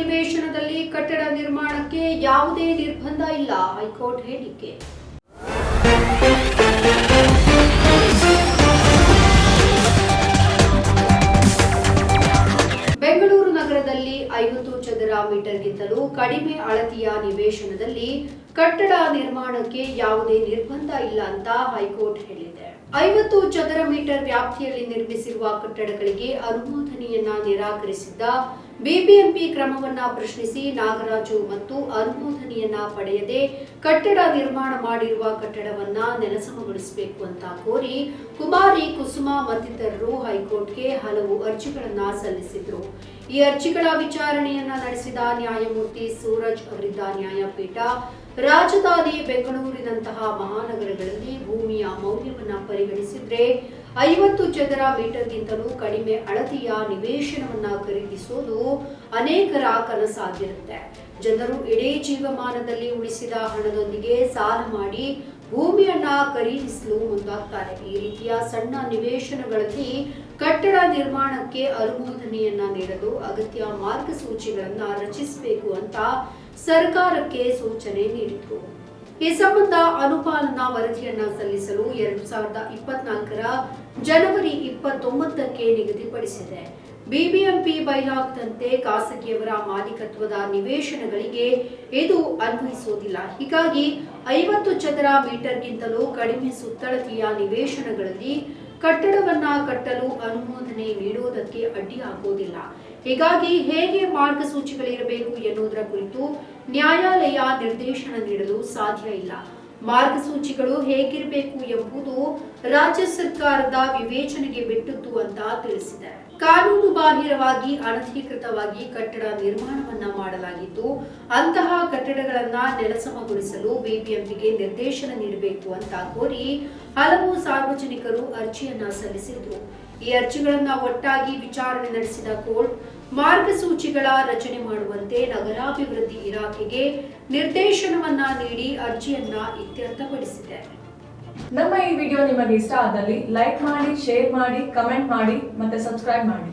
ನಿವೇಶನದಲ್ಲಿ ಕಟ್ಟಡ ನಿರ್ಮಾಣಕ್ಕೆ ಯಾವುದೇ ನಿರ್ಬಂಧ ಇಲ್ಲ. ಹೈಕೋರ್ಟ್ ಹೇಳಿಕೆ. ಐವತ್ತು ಚದರ ಮೀಟರ್ಗಿಂತಲೂ ಕಡಿಮೆ ಅಳತೆಯ ನಿವೇಶನದಲ್ಲಿ ಕಟ್ಟಡ ನಿರ್ಮಾಣಕ್ಕೆ ಯಾವುದೇ ನಿರ್ಬಂಧ ಇಲ್ಲ ಅಂತ ಹೈಕೋರ್ಟ್ ಹೇಳಿದೆ. ಐವತ್ತು ಚದರ ಮೀಟರ್ ವ್ಯಾಪ್ತಿಯಲ್ಲಿ ನಿರ್ಮಿಸಿರುವ ಕಟ್ಟಡಗಳಿಗೆ ಅನುಮೋದನೆಯನ್ನ ನಿರಾಕರಿಸಿದ್ದ ಬಿಬಿಎಂಪಿ ಕ್ರಮವನ್ನ ಪ್ರಶ್ನಿಸಿ ನಾಗರಾಜು ಮತ್ತು ಅನುಮೋದನೆಯನ್ನ ಪಡೆಯದೆ ಕಟ್ಟಡ ನಿರ್ಮಾಣ ಮಾಡಿರುವ ಕಟ್ಟಡವನ್ನ ನೆಲಸಮಗೊಳಿಸಬೇಕು ಅಂತ ಕೋರಿ ಕುಮಾರಿ ಕುಸುಮ ಮತ್ತಿತರರು ಹೈಕೋರ್ಟ್ಗೆ ಹಲವು ಅರ್ಜಿಗಳನ್ನ ಸಲ್ಲಿಸಿದ್ರು. ಈ ಅರ್ಜಿಗಳ ವಿಚಾರಣೆಯನ್ನ ನಡೆಸಿದ ನ್ಯಾಯಮೂರ್ತಿ ಸೂರಜ್ ಅವರಿದ್ದ ನ್ಯಾಯಪೀಠ ರಾಜಧಾನಿ ಬೆಂಗಳೂರಿನಂತಹ ಮಹಾನಗರಗಳಲ್ಲಿ ಭೂಮಿಯ ಮೌಲ್ಯವನ್ನ ಪರಿಗಣಿಸಿದ್ರೆ ಐವತ್ತು ಚದರ ಮೀಟರ್ಗಿಂತಲೂ ಕಡಿಮೆ ಅಳತೆಯ ನಿವೇಶನವನ್ನ ಖರೀದಿಸುವುದು ಅನೇಕರ ಕನಸಾಗಿರುತ್ತೆ. ಜನರು ಇಡೀ ಜೀವಮಾನದಲ್ಲಿ ಉಳಿಸಿದ ಹಣದೊಂದಿಗೆ ಸಾಲ ಮಾಡಿ ಭೂಮಿಯನ್ನ ಖರೀದಿಸಲು ಮುಂದಾಗ್ತಾರೆ. ಈ ರೀತಿಯ ಸಣ್ಣ ನಿವೇಶನಗಳಲ್ಲಿ ಕಟ್ಟಡ ನಿರ್ಮಾಣಕ್ಕೆ ಅನುಮೋದನೆಯನ್ನ ನೀಡಲು ಅಗತ್ಯ ಮಾರ್ಗಸೂಚಿಗಳನ್ನ ರಚಿಸಬೇಕು ಅಂತ ಸರ್ಕಾರಕ್ಕೆ ಸೂಚನೆ ನೀಡಿತು ಈ ಸಂಬಂಧ ಅನುಪಾಲನಾ ವರದಿಯನ್ನ ಸಲ್ಲಿಸಲು ಎರಡು ಸಾವಿರದ ಇಪ್ಪತ್ನಾಲ್ಕರ ಜನವರಿ ಇಪ್ಪತ್ತೊಂಬತ್ತಕ್ಕೆ ನಿಗದಿಪಡಿಸಿದೆ. ಬಿಬಿಎಂಪಿ ಬೈಲಾಗದಂತೆ ಖಾಸಗಿಯವರ ಮಾಲೀಕತ್ವದ ನಿವೇಶನಗಳಿಗೆ ಇದು ಅನ್ವಯಿಸುವುದಿಲ್ಲ. ಹೀಗಾಗಿ ಐವತ್ತು ಚದರ ಮೀಟರ್ಗಿಂತಲೂ ಕಡಿಮೆ ಸುತ್ತಳತೆಯ ನಿವೇಶನಗಳಲ್ಲಿ ಕಟ್ಟಡವನ್ನ ಕಟ್ಟಲು ಅನುಮೋದನೆ ನೀಡುವುದಕ್ಕೆ ಅಡ್ಡಿಯಾಗುವುದಿಲ್ಲ ಹೀಗಾಗಿ ಹೇಗೆ ಮಾರ್ಗಸೂಚಿಗಳಿರಬೇಕು ಎನ್ನುವುದರ ಕುರಿತು ನ್ಯಾಯಾಲಯ ನಿರ್ದೇಶನ ನೀಡಲು ಸಾಧ್ಯ ಇಲ್ಲ. ಮಾರ್ಗಸೂಚಿಗಳು ಹೇಗಿರಬೇಕು ಎಂಬುದು ರಾಜ್ಯ ಸರ್ಕಾರದ ವಿವೇಚನೆಗೆ ಬಿಟ್ಟದ್ದು ಅಂತ ತಿಳಿಸಿದೆ. ಕಾನೂನು ಬಾಹಿರವಾಗಿ ಅನಧಿಕೃತವಾಗಿ ಕಟ್ಟಡ ನಿರ್ಮಾಣವನ್ನ ಮಾಡಲಾಗಿದ್ದು, ಅಂತಹ ಕಟ್ಟಡಗಳನ್ನ ನೆಲಸಮಗೊಳಿಸಲು ಬಿಬಿಎಂಪಿಗೆ ನಿರ್ದೇಶನ ನೀಡಬೇಕು ಅಂತ ಕೋರಿ ಹಲವು ಸಾರ್ವಜನಿಕರು ಅರ್ಜಿಯನ್ನ ಸಲ್ಲಿಸಿದ್ರು. ಈ ಅರ್ಜಿಗಳನ್ನ ಒಟ್ಟಾಗಿ ವಿಚಾರಣೆ ನಡೆಸಿದ ಕೋರ್ಟ್ ಮಾರ್ಗಸೂಚಿಗಳ ರಚನೆ ಮಾಡುವಂತೆ ನಗರಾಭಿವೃದ್ಧಿ ಇಲಾಖೆಗೆ ನಿರ್ದೇಶನವನ್ನ ನೀಡಿ ಅರ್ಜಿಯನ್ನ ಇತ್ಯರ್ಥಪಡಿಸಿದೆ. ನಮ್ಮ ಈ ವಿಡಿಯೋ ನಿಮಗೆ ಇಷ್ಟ ಆದಲ್ಲಿ ಲೈಕ್ ಮಾಡಿ, ಶೇರ್ ಮಾಡಿ, ಕಮೆಂಟ್ ಮಾಡಿ ಮತ್ತೆ ಸಬ್ಸ್ಕ್ರೈಬ್ ಮಾಡಿ.